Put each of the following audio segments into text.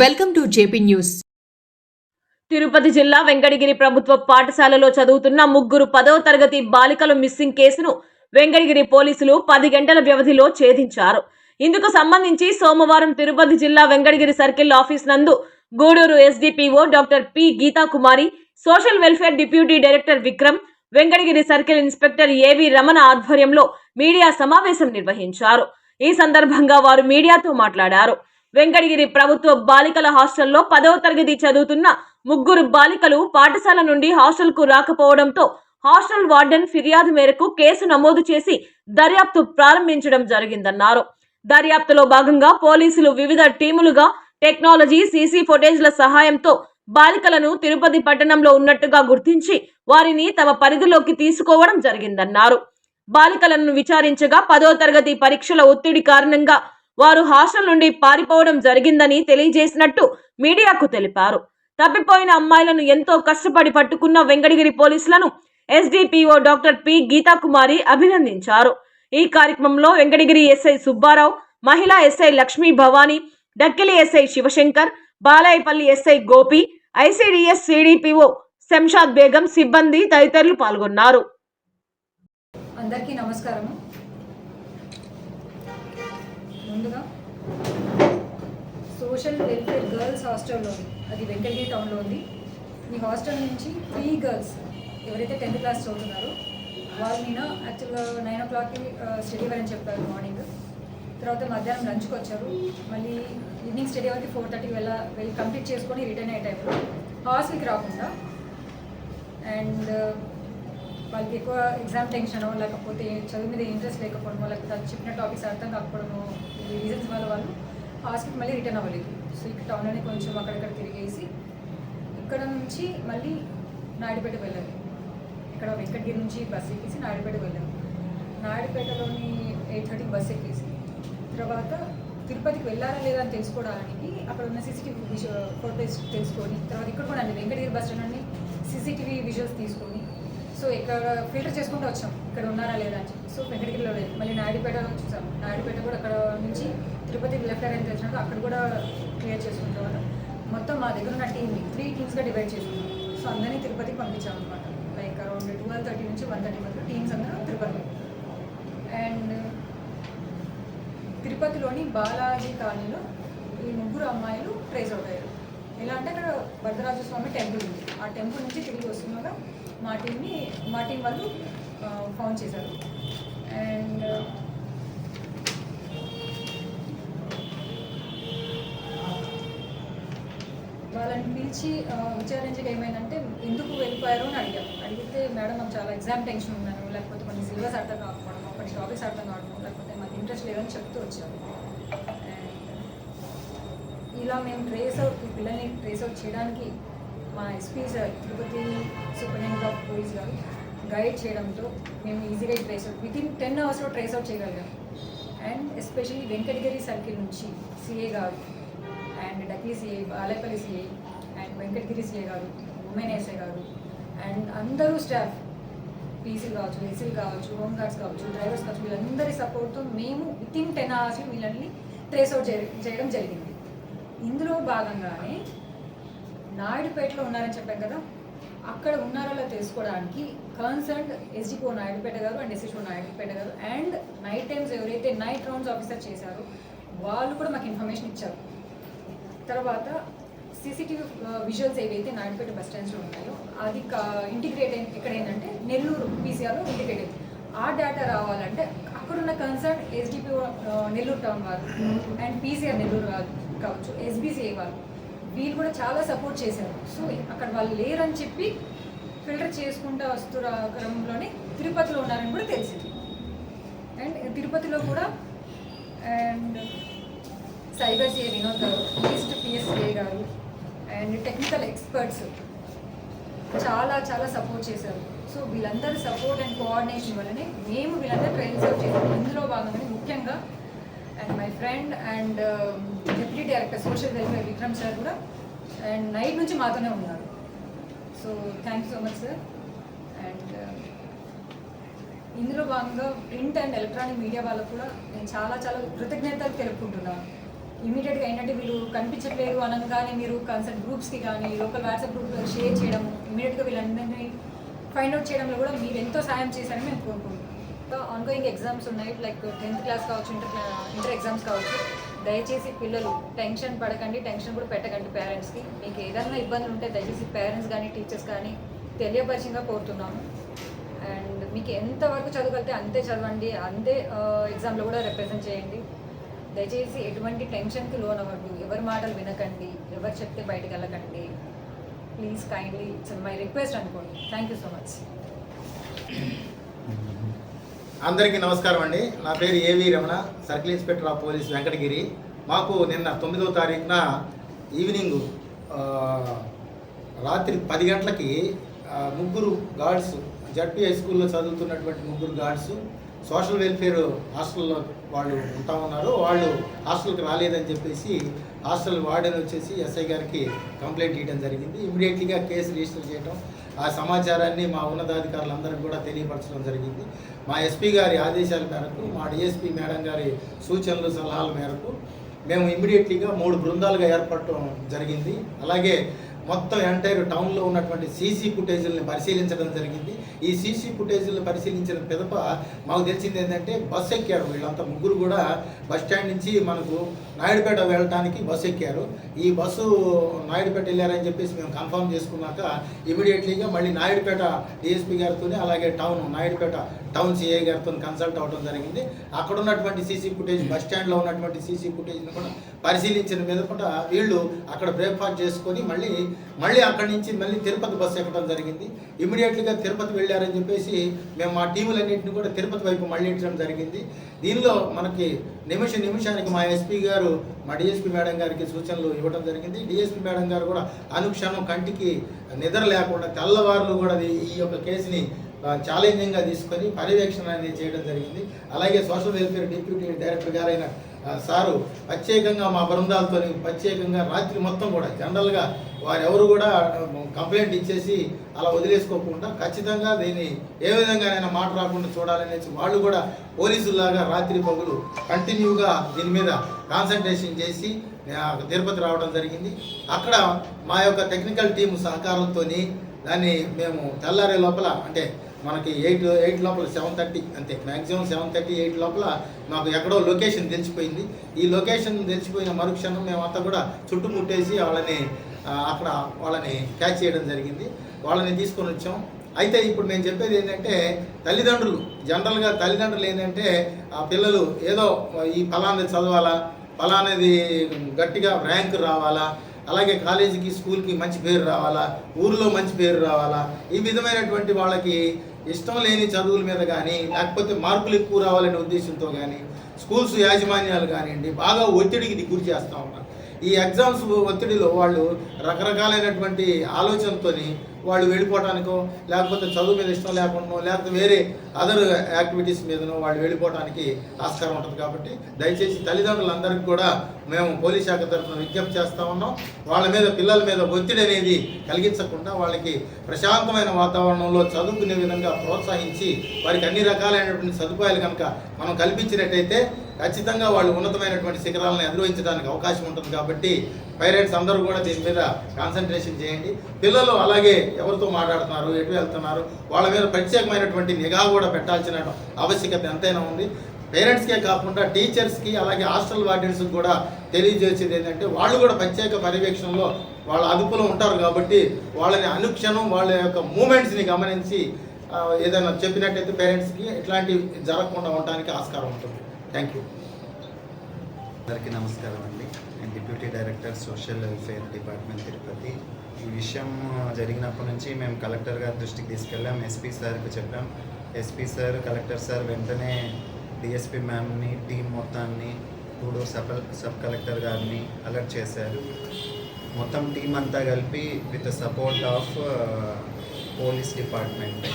Welcome to JP news. Tirupati జిల్లా వెంకటగిరి ప్రభుత్వ పాఠశాలలో చదువుతున్న ముగ్గురు పదవ తరగతి బాలికలు మిస్సింగ్ కేసును వెంకటగిరి పోలీసులు పది గంటల వ్యవధిలో ఛేదించారు. ఇందుకు సంబంధించి సోమవారం తిరుపతి జిల్లా వెంకటగిరి సర్కిల్ ఆఫీస్ నందు Gudur SDPO doctor P Geetha Kumari social welfare deputy director Vikram Venkatagiri circle inspector AV Ramana ఆధ్వర్యంలో మీడియా సమావేశం నిర్వహించారు. ఈ సందర్భంగా వారు మీడియాతో మాట్లాడారు. వెంకటగిరి ప్రభుత్వ బాలికల హాస్టల్లో పదవ తరగతి చదువుతున్న ముగ్గురు బాలికలు పాఠశాల నుండి హాస్టల్కు రాకపోవడంతో హాస్టల్ వార్డెన్ ఫిర్యాదు మేరకు కేసు నమోదు చేసి దర్యాప్తు ప్రారంభించడం జరిగిందన్నారు. దర్యాప్తులో భాగంగా పోలీసులు వివిధ టీములుగా టెక్నాలజీ సీసీ ఫుటేజ్ల సహాయంతో బాలికలను తిరుపతి పట్టణంలో ఉన్నట్టుగా గుర్తించి వారిని తమ పరిధిలోకి తీసుకోవడం జరిగిందన్నారు. బాలికలను విచారించగా పదో తరగతి పరీక్షల ఒత్తిడి కారణంగా వారు హాస్టల్ నుండి పారిపోవడం జరిగిందని తెలియజేసినట్టు మీడియాకు తెలిపారు. తప్పిపోయిన అమ్మాయిలను ఎంతో కష్టపడి పట్టుకున్న వెంకటగిరి పోలీసులను ఎస్డిపిఓ డాక్టర్ పి గీతాకుమారి అభినందించారు. ఈ కార్యక్రమంలో వెంకటగిరి ఎస్ఐ సుబ్బారావు మహిళా SI Lakshmi Bhavani Dakkili SI Sivasankar Balayapalli SI Gopi ICDS CDPO Shamshad Begum సిబ్బంది తదితరులు పాల్గొన్నారు. అందరికీ నమస్కారము. ముందుగా సోషల్ వెల్ఫేర్ గర్ల్స్ హాస్టల్లో ఉంది అది వెంకటగిరి టౌన్లో ఉంది ఈ హాస్టల్ నుంచి త్రీ గర్ల్స్ ఎవరైతే టెన్త్ క్లాస్ చదువుతున్నారో వాళ్ళు నేను యాక్చువల్గా నైన్ ఓ క్లాక్కి స్టడీ వరని చెప్పారు మార్నింగ్ తర్వాత మధ్యాహ్నం లంచ్కి వచ్చారు. మళ్ళీ ఈవినింగ్ స్టడీ అవర్కి ఫోర్ థర్టీ వెళ్ళ వెళ్ళి కంప్లీట్ చేసుకొని రిటర్న్ అయ్యే టైంలో హాస్టల్కి రాకుండా అండ్ వాళ్ళకి ఎక్కువ ఎగ్జామ్ టెన్షన్ లేకపోతే చదువు మీద ఇంట్రెస్ట్ లేకపోవడమో లేకపోతే అది చెప్పిన టాపిక్స్ అర్థం కాకపోవడము ఈ రీజన్స్ వల్ల వాళ్ళు హాస్పిటల్ మళ్ళీ రిటర్న్ అవ్వలేదు. సో ఇక్కడ టౌన్లోనే కొంచెం అక్కడక్కడ తిరిగేసి ఇక్కడ నుంచి మళ్ళీ నాయుడుపేట వెళ్ళాలి. ఇక్కడ వెంకటగిరి నుంచి బస్ ఎక్కేసి నాయుడుపేట వెళ్ళాము నాయుడుపేటలోని ఎయిట్ థర్టీకి బస్ ఎక్కేసి తర్వాత తిరుపతికి వెళ్ళారా లేదా అని తెలుసుకోవడానికి అక్కడ ఉన్న సీసీటీవీ విజువల్ ఫోటోస్ తెలుసుకొని తర్వాత ఇక్కడ కూడా అండి వెంకటగిరి బస్ స్టాండ్ నుండి సీసీటీవీ విజువల్స్ తీసుకొని సో ఇక్కడ ఫిల్టర్ చేసుకుంటూ వచ్చాం. ఇక్కడ ఉన్నారా లేదా అని చెప్పి. సో వెంకటగిరిలో లేదు. మళ్ళీ నాయుడుపేటలో చూసాం. నాయుడుపేట కూడా అక్కడ నుంచి తిరుపతి లెఫ్ట్ అని తెలిసినట్టు అక్కడ కూడా క్లియర్ చేసుకున్న తర్వాత మొత్తం మా దగ్గర ఉన్న టీమ్ని త్రీ టీమ్స్గా డివైడ్ చేసుకున్నాం. సో అందరినీ తిరుపతికి పంపించాం అనమాట లైక్ అరౌండ్ ట్వెల్వ్ థర్టీ నుంచి వన్ థర్టీ వరకు టీమ్స్ అందరూ తిరుపతి అండ్ తిరుపతిలోని బాలాజీ కాలనీలో ఈ ముగ్గురు అమ్మాయిలు ట్రేస్ అవుట్ అయ్యారు ఎలా అంటే అక్కడ వరదరాజు టెంపుల్ ఉంది. ఆ టెంపుల్ నుంచి తిరిగి వస్తున్నాగా మా టీంని మా టీం వాళ్ళు ఫౌండ్ చేశారు. అండ్ uh, వాళ్ళని పిలిచి విచారించగా ఏమైందంటే ఎందుకు వెళ్ళిపోయారు? అని అడిగాం. అడిగితే మేడం నాకు చాలా ఎగ్జామ్ టెన్షన్ ఉన్నాను లేకపోతే కొన్ని సిలబస్ అర్థం కాకపోవడం కొన్ని టాపిక్స్ అర్థం కావడం లేకపోతే మాకు ఇంట్రెస్ట్ లేదని చెప్తూ వచ్చారు. అండ్ ఇలా మేము ట్రేస్ అవుట్ ఈ పిల్లల్ని ట్రేస్ అవుట్ చేయడానికి మా SP sir Tirupati superintendent of police గారు గైడ్ చేయడంతో మేము ఈజీగా trace out with in ten అవర్స్లో ట్రేస్ అవుట్ చేయగలిగాం. అండ్ ఎస్పెషల్లీ వెంకటగిరి సర్కిల్ నుంచి సిఏ గారు and Dakkili CI Balayapalli CI and Venkatagiri CI గారు ఉమెన్ ఎస్ఏ గారు అండ్ అందరూ స్టాఫ్ పీసీలు కావచ్చు ఎస్సీలు కావచ్చు హోమ్ గార్డ్స్ కావచ్చు డ్రైవర్స్ కావచ్చు వీళ్ళందరి సపోర్ట్తో మేము విత్ ఇన్ టెన్ అవర్స్లో వీళ్ళని ట్రేస్ అవుట్ చేయడం జరిగింది. ఇందులో భాగంగానే నాయుడుపేటలో ఉన్నారని చెప్పాం కదా అక్కడ ఉన్నారో తెలుసుకోవడానికి కన్సర్న్ ఎస్డిపో నాయుడుపేట గారు అండ్ ఎస్ఎస్ఓ నాయుడుపేట గారు అండ్ నైట్ టైమ్స్ ఎవరైతే నైట్ రౌండ్స్ ఆఫీసర్ చేశారో వాళ్ళు కూడా మాకు ఇన్ఫర్మేషన్ ఇచ్చారు. తర్వాత సీసీటీవీ విజువల్స్ ఏవైతే నాయుడుపేట బస్ స్టాండ్స్లో ఉంటాయో అది ఇంటిగ్రేట్ అయిన ఇక్కడ ఏంటంటే నెల్లూరు పీసీఆర్లో ఇంటిగ్రేట్ అయింది. ఆ డేటా రావాలంటే అక్కడున్న కన్సర్న్ ఎస్డిపిఓ నెల్లూరు టౌన్ వారు అండ్ పీసీఆర్ నెల్లూరు కావచ్చు ఎస్బీసీఏ వాళ్ళు వీళ్ళు కూడా చాలా సపోర్ట్ చేశారు. సో అక్కడ వాళ్ళు లేరని చెప్పి ఫిల్టర్ చేసుకుంటూ వస్తున్న క్రమంలోనే తిరుపతిలో ఉన్నారని కూడా తెలిసింది. అండ్ తిరుపతిలో కూడా అండ్ సైబర్ సిఏ వినోద్ గారు ఈస్ట్ పిఎస్ఏ గారు అండ్ టెక్నికల్ ఎక్స్పర్ట్స్ చాలా చాలా సపోర్ట్ చేశారు. సో వీళ్ళందరి సపోర్ట్ అండ్ కోఆర్డినేషన్ వల్లనే మేము వీళ్ళందరూ ట్రైన్స్ అవుట్ చేసాం ఇందులో భాగంగానే ముఖ్యంగా and my friend and deputy director social welfare Vikram sir కూడా అండ్ నైట్ నుంచి మాతోనే ఉన్నారు. So thank you so much sir and ఇందులో భాగంగా ప్రింట్ అండ్ ఎలక్ట్రానిక్ మీడియా వాళ్ళకు కూడా నేను చాలా చాలా కృతజ్ఞతలు తెలుపుకుంటున్నాను ఇమీడియట్గా ఏంటంటే వీళ్ళు కనిపించట్లేదు అనగానే మీరు కన్సల్ట్ గ్రూప్స్కి కానీ లోకల్ వాట్సాప్ గ్రూప్లో షేర్ చేయడం ఇమీడియట్గా వీళ్ళందరినీ ఫైండ్ అవుట్ చేయడంలో కూడా మీరు ఎంతో సాయం చేశారని మేము కోరుకుంటున్నాం. ఆన్గోయింగ్ ఎగ్జామ్స్ ఉన్నాయి. లైక్ టెన్త్ క్లాస్ కావచ్చు ఇంటర్ ఇంటర్ ఎగ్జామ్స్ కావచ్చు. దయచేసి పిల్లలు టెన్షన్ పడకండి. టెన్షన్ కూడా పెట్టకండి పేరెంట్స్కి మీకు ఏదైనా ఇబ్బందులు ఉంటే దయచేసి పేరెంట్స్ కానీ టీచర్స్ కానీ తెలియపరిచింగా కోరుతున్నాము అండ్ మీకు ఎంతవరకు చదవగలిగితే అంతే చదవండి. అంతే ఎగ్జామ్లో కూడా రిప్రజెంట్ చేయండి. దయచేసి ఎటువంటి టెన్షన్కి లోన్ అవ్వద్దు ఎవరి మాటలు వినకండి. ఎవరు చెప్తే బయటకు వెళ్ళకండి. Please kindly it's my request అనుకోండి. థ్యాంక్ యూ సో మచ్ అందరికీ నమస్కారం అండి. నా పేరు AV Ramana circle inspector of police Venkatagiri. మాకు నిన్న తొమ్మిదవ తారీఖున ఈవినింగ్ రాత్రి పది గంటలకి ముగ్గురు గార్డ్స్ జడ్పీ హై స్కూల్లో చదువుతున్నటువంటి ముగ్గురు గార్డ్స్ సోషల్ వెల్ఫేర్ హాస్టల్లో వాళ్ళు ఉంటా ఉన్నారు. వాళ్ళు హాస్టల్కి రాలేదని చెప్పేసి హాస్టల్ వార్డెన్ వచ్చేసి ఎస్ఐ గారికి కంప్లైంట్ ఇవ్వడం జరిగింది. ఇమీడియట్లీగా కేసు రిజిస్టర్ చేయడం ఆ సమాచారాన్ని మా ఉన్నతాధికారులందరికీ కూడా తెలియపరచడం జరిగింది. మా ఎస్పీ గారి ఆదేశాల మేరకు మా డిఎస్పీ మేడం గారి సూచనలు సలహాల మేరకు మేము ఇమ్మీడియట్లీగా మూడు బృందాలుగా ఏర్పడటం జరిగింది. అలాగే మొత్తం ఎంటైర్ టౌన్లో ఉన్నటువంటి సీసీ ఫుటేజీలను పరిశీలించడం జరిగింది. ఈ సీసీ ఫుటేజీలను పరిశీలించిన పిదప మాకు తెలిసింది ఏంటంటే బస్సు ఎక్కారు. వీళ్ళంతా ముగ్గురు కూడా బస్ స్టాండ్ నుంచి మనకు నాయుడుపేట వెళ్ళటానికి బస్సు ఎక్కారు. ఈ బస్సు నాయుడుపేట వెళ్ళారని చెప్పేసి మేము కన్ఫర్మ్ చేసుకున్నాక ఇమీడియట్లీగా మళ్ళీ నాయుడుపేట డిఎస్పీ గారితో అలాగే టౌన్ నాయుడుపేట టౌన్ సిఐ గారితో కన్సల్ట్ అవ్వడం జరిగింది. అక్కడ ఉన్నటువంటి సీసీ ఫుటేజ్ బస్ స్టాండ్లో ఉన్నటువంటి సీసీ ఫుటేజ్ని కూడా పరిశీలించిన మీద కూడా వీళ్ళు అక్కడ బ్రేక్ఫాస్ట్ చేసుకొని మళ్ళీ మళ్ళీ అక్కడి నుంచి మళ్ళీ తిరుపతి బస్సు ఎక్కడం జరిగింది. ఇమీడియట్లీగా తిరుపతి వెళ్ళారని చెప్పేసి మేము మా టీములన్నింటినీ కూడా తిరుపతి వైపు మళ్ళించడం జరిగింది. దీనిలో మనకి నిమిష నిమిషానికి మా ఎస్పీ గారు మా డిఎస్పీ మేడం గారికి సూచనలు ఇవ్వడం జరిగింది. డిఎస్పీ మేడం గారు కూడా అనుక్షణం కంటికి నిద్ర లేకుండా తెల్లవారులు కూడా ఈ- యొక్క కేసుని ఛాలెంజింగ్గా తీసుకొని పర్యవేక్షణ అనేది చేయడం జరిగింది. అలాగే సోషల్ వెల్ఫేర్ డిప్యూటీ డైరెక్టర్ గారైన సారు ప్రత్యేకంగా మా బృందాలతో ప్రత్యేకంగా రాత్రి మొత్తం కూడా జనరల్గా వారెవరు కూడా కంప్లైంట్ ఇచ్చేసి అలా వదిలేసుకోకుండా ఖచ్చితంగా దీన్ని ఏ విధంగానైనా మాట రాకుండా చూడాలనేసి వాళ్ళు కూడా పోలీసులాగా రాత్రి పగులు కంటిన్యూగా దీని మీద కాన్సన్ట్రేషన్ చేసి ఆ, తిరుపతి రావడం జరిగింది. అక్కడ మా యొక్క టెక్నికల్ టీం సహకారంతో దాన్ని మేము తెల్లారే లోపల అంటే మనకి ఎయిట్ ఎయిట్ లోపల సెవెన్ థర్టీ అంతే. మ్యాక్సిమం సెవెన్ థర్టీ ఎయిట్ లోపల మాకు ఎక్కడో లొకేషన్ తెలిసిపోయింది. ఈ లొకేషన్ తెలిసిపోయిన మరుక్షణం మేమంతా కూడా చుట్టుముట్టేసి వాళ్ళని అక్కడ వాళ్ళని క్యాచ్ చేయడం జరిగింది. వాళ్ళని తీసుకొని వచ్చాం. అయితే ఇప్పుడు నేను చెప్పేది ఏంటంటే తల్లిదండ్రులు జనరల్గా తల్లిదండ్రులు ఏంటంటే ఆ పిల్లలు ఏదో ఈ ఫలానది చదవాలా ఫలానది గట్టిగా ర్యాంక్ రావాలా అలాగే కాలేజీకి స్కూల్కి మంచి పేరు రావాలా ఊర్లో మంచి పేరు రావాలా ఈ విధమైనటువంటి వాళ్ళకి ఇష్టం లేని చదువుల మీద కానీ లేకపోతే మార్కులు ఎక్కువ రావాలనే ఉద్దేశంతో కానీ స్కూల్స్ యాజమాన్యాలు కానివ్వండి బాగా ఒత్తిడికి గురి చేస్తూ ఉన్నారు. ఈ ఎగ్జామ్స్ ఒత్తిడిలో వాళ్ళు రకరకాలైనటువంటి ఆలోచనతోని వాళ్ళు వెళ్ళిపోవటానికో లేకపోతే చదువు మీద ఇష్టం లేకుండా లేకపోతే వేరే అదర్ యాక్టివిటీస్ మీదనో వాళ్ళు వెళ్ళిపోవడానికి ఆస్కారం ఉంటుంది కాబట్టి దయచేసి తల్లిదండ్రులందరికీ కూడా మేము పోలీస్ శాఖ తరఫున విజ్ఞప్తి చేస్తూ ఉన్నాం. వాళ్ళ మీద పిల్లల మీద ఒత్తిడి అనేది కలిగించకుండా వాళ్ళకి ప్రశాంతమైన వాతావరణంలో చదువుకునే విధంగా ప్రోత్సహించి వారికి అన్ని రకాలైనటువంటి సదుపాయాలు కనుక మనం కల్పించినట్టయితే ఖచ్చితంగా వాళ్ళు ఉన్నతమైనటువంటి శిఖరాలను అధిరోహించడానికి అవకాశం ఉంటుంది కాబట్టి పేరెంట్స్ అందరూ కూడా దీని మీద కాన్సన్ట్రేషన్ చేయండి. పిల్లలు అలాగే ఎవరితో మాట్లాడుతున్నారు ఎటు వెళ్తున్నారు వాళ్ళ మీద ప్రత్యేకమైనటువంటి నిఘా కూడా పెట్టాల్సిన ఆవశ్యకత ఎంతైనా ఉంది. పేరెంట్స్కే కాకుండా టీచర్స్కి అలాగే హాస్టల్ వార్డెన్స్కి కూడా తెలియజేసేది ఏంటంటే వాళ్ళు కూడా ప్రత్యేక పర్యవేక్షణలో వాళ్ళ అదుపులో ఉంటారు కాబట్టి వాళ్ళని అనుక్షణం వాళ్ళ యొక్క మూమెంట్స్ని గమనించి ఏదైనా చెప్పినట్టయితే పేరెంట్స్కి ఇట్లాంటివి జరగకుండా ఉండడానికి ఆస్కారం ఉంటుంది. థ్యాంక్ యూ అందరికీ నమస్కారం అండి. నేను deputy director social welfare department Tirupati. ఈ విషయం జరిగినప్పటి నుంచి మేము కలెక్టర్ గారి దృష్టికి తీసుకెళ్ళాం ఎస్పీ సార్కి చెప్పాం. ఎస్పీ సార్ కలెక్టర్ సార్ వెంటనే డిఎస్పీ మ్యామ్ని టీం మొత్తాన్ని ఇప్పుడు సబ్ సబ్ కలెక్టర్ గారిని అలర్ట్ చేశారు. మొత్తం టీం అంతా కలిపి with support of police department.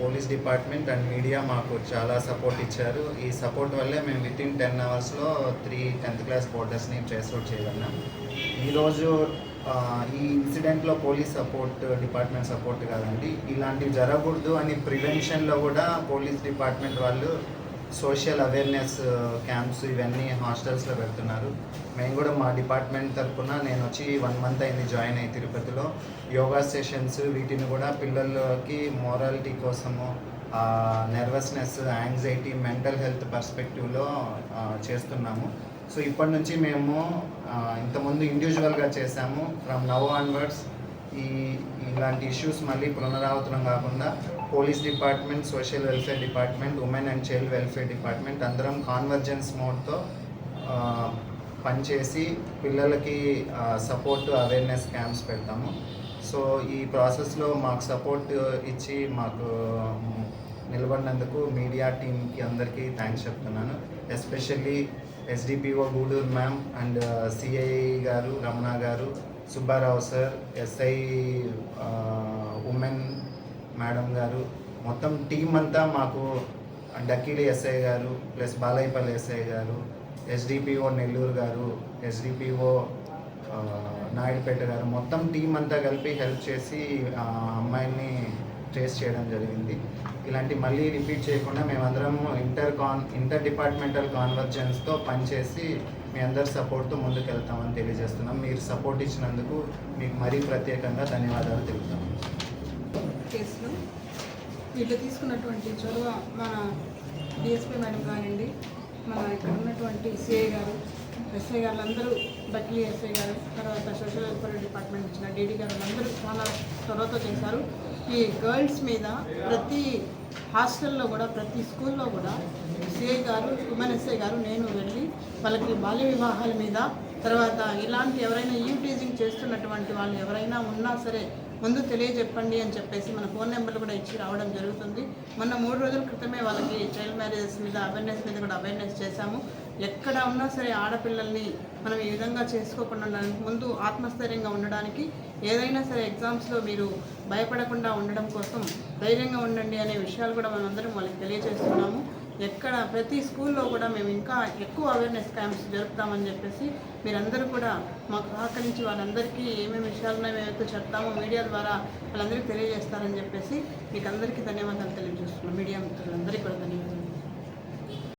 Police department and media మాకు చాలా సపోర్ట్ ఇచ్చారు. ఈ సపోర్ట్ వల్లే మేము విత్ ఇన్ టెన్ అవర్స్లో త్రీ టెన్త్ క్లాస్ బోర్డర్స్ని ట్రేస్అవుట్ చేయగలిగాం. ఈరోజు ఈ ఇన్సిడెంట్లో పోలీస్ సపోర్ట్ డిపార్ట్మెంట్ సపోర్ట్ కాదండి. ఇలాంటివి జరగకూడదు అని ప్రివెన్షన్లో కూడా పోలీస్ డిపార్ట్మెంట్ వాళ్ళు సోషల్ అవేర్నెస్ క్యాంప్స్ ఇవన్నీ హాస్టల్స్లో పెడుతున్నారు. మేము కూడా మా డిపార్ట్మెంట్ తరఫున నేను వచ్చి వన్ మంత్ అయింది జాయిన్ అయ్యి తిరుపతిలో. యోగా సెషన్స్ వీటిని కూడా పిల్లలకి మోరాలిటీ కోసము నర్వస్నెస్ యాంగ్జైటీ మెంటల్ హెల్త్ పర్స్పెక్టివ్లో చేస్తున్నాము. సో ఇప్పటి నుంచి మేము ఇంతకుముందు ఇండివిజువల్గా చేసాము ఫ్రమ్ నవ్ ఆన్వర్డ్స్ ఈ ఇలాంటి ఇష్యూస్ మళ్ళీ పునరావృతం కాకుండా police department social welfare department women and child welfare department అందరం కాన్వర్జెన్స్ మోడ్తో పనిచేసి పిల్లలకి సపోర్ట్ అవేర్నెస్ క్యాంప్స్ పెడతాము. సో ఈ ప్రాసెస్లో మాకు సపోర్ట్ ఇచ్చి మాకు నిలబడినందుకు మీడియా టీంకి అందరికీ థ్యాంక్స్ చెప్తున్నాను. Especially SDPO Gudur ma'am and CI గారు రమణ గారు Subbarao sir SI women madam గారు. మొత్తం టీం అంతా మాకు డక్కీలి ఎస్ఐ గారు ప్లస్ బాలయ్యపల్లి ఎస్ఐ గారు ఎస్డిపిఓ నెల్లూరు గారు ఎస్డిపిఓ నాయుడుపేట గారు మొత్తం టీం అంతా కలిపి హెల్ప్ చేసి ఆ అమ్మాయిని ట్రేస్ చేయడం జరిగింది. ఇలాంటి మళ్ళీ రిపీట్ చేయకుండా మేమందరం ఇంటర్ కాన్ ఇంటర్ డిపార్ట్మెంటల్ కాన్వర్జెన్స్తో పనిచేసి మీ అందరి సపోర్ట్తో ముందుకు వెళ్తామని తెలియజేస్తున్నాం. మీరు సపోర్ట్ ఇచ్చినందుకు మీకు మరీ ప్రత్యేకంగా ధన్యవాదాలు తెలుపుతాం కేసులు. వీళ్ళు తీసుకున్నటువంటి చొరవ మన డిఎస్పీ మేడం కానివ్వండి మన ఇక్కడ ఉన్నటువంటి సిఐ గారు ఎస్ఐ గారు అందరూ బట్లీ ఎస్ఐ గారు తర్వాత సోషల్ వెల్ఫేర్ డిపార్ట్మెంట్ ఇచ్చిన డీడీ గారు అందరూ చాలా చొరవతో చేశారు. ఈ గర్ల్స్ మీద ప్రతి హాస్టల్లో కూడా ప్రతి స్కూల్లో కూడా సిఐ గారు ఉమెన్ ఎస్ఐ గారు నేను వెళ్ళి వాళ్ళకి బాల్య వివాహాల మీద తర్వాత ఇలాంటి ఎవరైనా యూటీజింగ్ చేస్తున్నటువంటి వాళ్ళు ఎవరైనా ఉన్నా సరే ముందు తెలియజెప్పండి అని చెప్పేసి మన ఫోన్ నెంబర్లు కూడా ఇచ్చి రావడం జరుగుతుంది. మొన్న మూడు రోజుల క్రితమే వాళ్ళకి చైల్డ్ మ్యారేజెస్ మీద అవేర్నెస్ మీద కూడా అవేర్నెస్ చేశాము. ఎక్కడ ఉన్నా సరే ఆడపిల్లల్ని మనం ఈ విధంగా చేసుకోకుండా ఉండడానికి ముందు ఆత్మస్థైర్యంగా ఉండడానికి ఏదైనా సరే ఎగ్జామ్స్లో మీరు భయపడకుండా ఉండడం కోసం ధైర్యంగా ఉండండి అనే విషయాలు కూడా మనందరం వాళ్ళకి తెలియజేస్తున్నాము. ఎక్కడ ప్రతి స్కూల్లో కూడా మేము ఇంకా ఎక్కువ అవేర్నెస్ క్యాంప్స్ జరుపుతామని చెప్పేసి మీరందరూ కూడా మాకు సహకరించి వాళ్ళందరికీ ఏమేమి విషయాలు ఉన్నాయో మేమైతే చెప్తామో మీడియా ద్వారా వాళ్ళందరికీ తెలియజేస్తారని చెప్పేసి మీకు అందరికీ ధన్యవాదాలు తెలియజేస్తున్నాం. మీడియా మిత్రులందరికీ కూడా ధన్యవాదాలు.